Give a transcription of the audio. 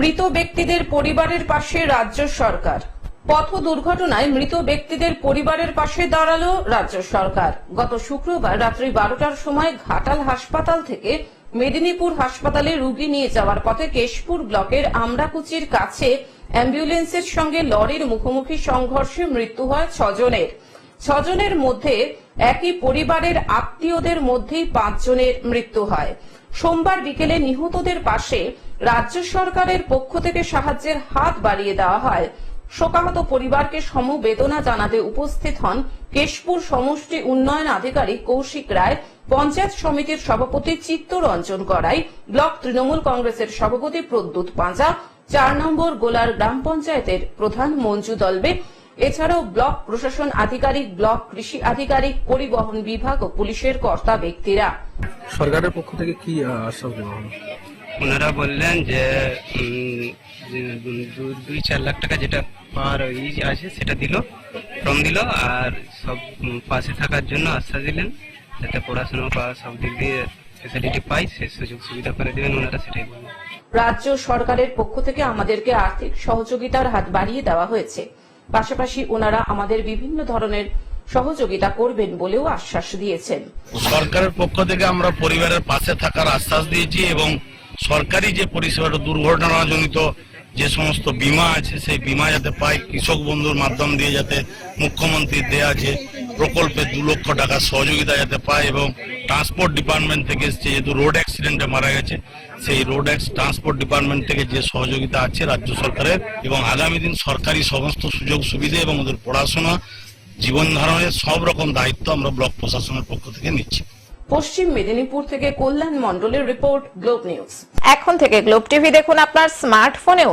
মৃত ব্যক্তিদের পরিবারের পাশে রাজ্য সরকার। পথ দুর্ঘটনায় মৃত ব্যক্তিদের পরিবারের পাশে দাঁড়াল রাজ্য সরকার। গত শুক্রবার রাত্রি বারোটার সময় ঘাটাল হাসপাতাল থেকে মেদিনীপুর হাসপাতালে রুগী নিয়ে যাওয়ার পথে কেশপুর ব্লকের আমরাকুচির কাছে অ্যাম্বুলেন্সের সঙ্গে লরির মুখোমুখি সংঘর্ষে মৃত্যু হয় ছজনের। ছজনের মধ্যে একই পরিবারের আত্মীয়দের মধ্যেই পাঁচজনের মৃত্যু হয়। সোমবার বিকেলে নিহতদের পাশে রাজ্য সরকারের পক্ষ থেকে সাহায্যের হাত বাড়িয়ে দেওয়া হয়। শোকাহত পরিবারকে সমবেদনা জানাতে উপস্থিত হন কেশপুর সমষ্টি উন্নয়ন আধিকারিক কৌশিক রায়, পঞ্চায়েত সমিতির সভাপতি চিত্তরঞ্জন করাই ব্লক তৃণমূল কংগ্রেসের সভাপতি প্রদ্যুৎ পাঁজা, চার নম্বর গোলার গ্রাম পঞ্চায়েতের প্রধান মঞ্জু দলবে এছাড়াও ব্লক প্রশাসন আধিকারিক ব্লক কৃষি আধিকারিক পরিবহন বিভাগ ও পুলিশের কর্তা ব্যক্তিরা। সরকারের পক্ষ থেকে কি আশ্বাস দেওয়া হলো? ওনারা বললেন যে দুই চার লাখ টাকা যেটা পাওয়ার ই আছে সেটা দিল ফর্ম দিল আর সব পাশে থাকার জন্য আশ্বাস দিলেন যাতে পড়াশোনা বা সব দিক দিয়ে ফেসিলিটি পাই সে সুযোগ সুবিধা করে দেবেন ওনারা সেটাই বললেন। রাজ্য সরকারের পক্ষ থেকে আমাদেরকে আর্থিক সহযোগিতার হাত বাড়িয়ে দেওয়া হয়েছে। পাশাপাশি ওনারা আমাদের বিভিন্ন ধরনের সহযোগিতা করবেন বলেও আশ্বাস দিয়েছেন। সরকারের পক্ষ থেকে আমরা পরিবারের পাশে থাকার আশ্বাস দিয়েছি এবং সরকারি যে পরিষেবাটা দুর্ঘটনাজনিত যে সমস্ত বিমা আছে, সেই বিমা যাতে পায় কৃষক বন্ধুর মাধ্যম দিয়ে, যাতে মুখ্যমন্ত্রীর দেয়া যে প্রকল্পে দু লক্ষ টাকার সহযোগিতা যাতে পায় এবং ট্রান্সপোর্ট ডিপার্টমেন্ট থেকে এসছে যেহেতু রোড অ্যাক্সিডেন্টে মারা গেছে সেই রোড ট্রান্সপোর্ট ডিপার্টমেন্ট থেকে যে সহযোগিতা আছে রাজ্য সরকারের এবং আগামী দিন সরকারি সমস্ত সুযোগ সুবিধা এবং ওদের পড়াশোনা জীবন ধারণের সব রকম দায়িত্ব আমরা ব্লক প্রশাসনের পক্ষ থেকে নিচ্ছি। পশ্চিম মেদিনীপুর থেকে কল্যাণ মণ্ডলের রিপোর্ট গ্লোব নিউজ এখন থেকে গ্লোব টিভি দেখুন আপনার স্মার্টফোনেও